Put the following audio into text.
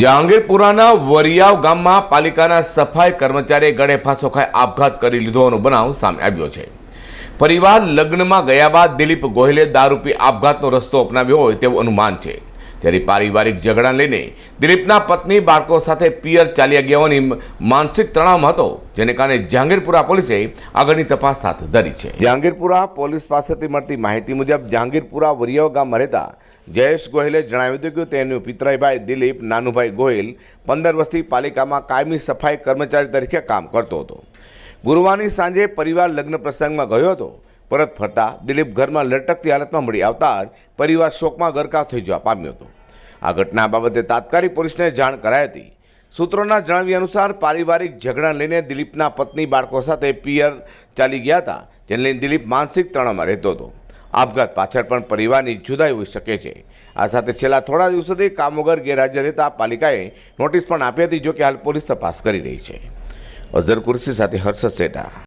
જહાંગીરપુરાના વરિયાવ ગામમાં પાલિકાના સફાઈ કર્મચારીએ ગળે ફાંસો ખાઈ આપઘાત કરી લીધો હોવાનો બનાવ સામે આવ્યો છે. પરિવાર લગ્નમાં ગયા બાદ દિલીપ ગોહિલે દારૂ પી આપઘાતનો રસ્તો અપનાવ્યો હોય તેવું અનુમાન છે. ત્યારે પારિવારિક ઝઘડા લઈને દિલીપના પત્ની બાળકો સાથે પિયર ચાલ્યા ગયા હોવાની માનસિક તણાવમાં હતો, જેને કારણે જહાંગીરપુરા પોલીસે આગળની તપાસ હાથ ધરી છે. જહાંગીરપુરા પોલીસ પાસેથી મળતી માહિતી મુજબ જહાંગીરપુરા વરિયાવ ગામમાં રહેતા જયેશ ગોહિલે જણાવ્યું હતું કે તેનું પિતરાઈભાઈ દિલીપ નાનુભાઈ ગોહિલ પંદર વર્ષથી પાલિકામાં કાયમી સફાઈ કર્મચારી તરીકે કામ કરતો હતો. ગુરુવારની સાંજે પરિવાર લગ્ન પ્રસંગમાં ગયો હતો. પરત ફરતા દિલીપ ઘરમાં લટકતી હાલતમાં મળી આવતા પરિવાર શોકમાં ગરકાવ થઈ જવા પામ્યો હતો. આ ઘટના બાબતે તાત્કાલિક પોલીસને જાણ કરાઈ હતી. સૂત્રોના જણાવ્યા અનુસાર પારિવારિક ઝઘડા લઈને દિલીપના પત્ની બાળકો સાથે પિયર ચાલી ગયા હતા, જેને લઈને દિલીપ માનસિક તણાવમાં રહેતો હતો. આપઘાત પાછળ પણ પરિવારની જુદાઈ હોઈ શકે છે. આ સાથે છેલ્લા થોડા દિવસોથી કામ વગર ગેરહાજર રહેતા પાલિકાએ નોટિસ પણ આપી હતી, જો કે હાલ પોલીસ તપાસ કરી રહી છે. અઝર કુર્સી સાથે હર્ષદ સેટા.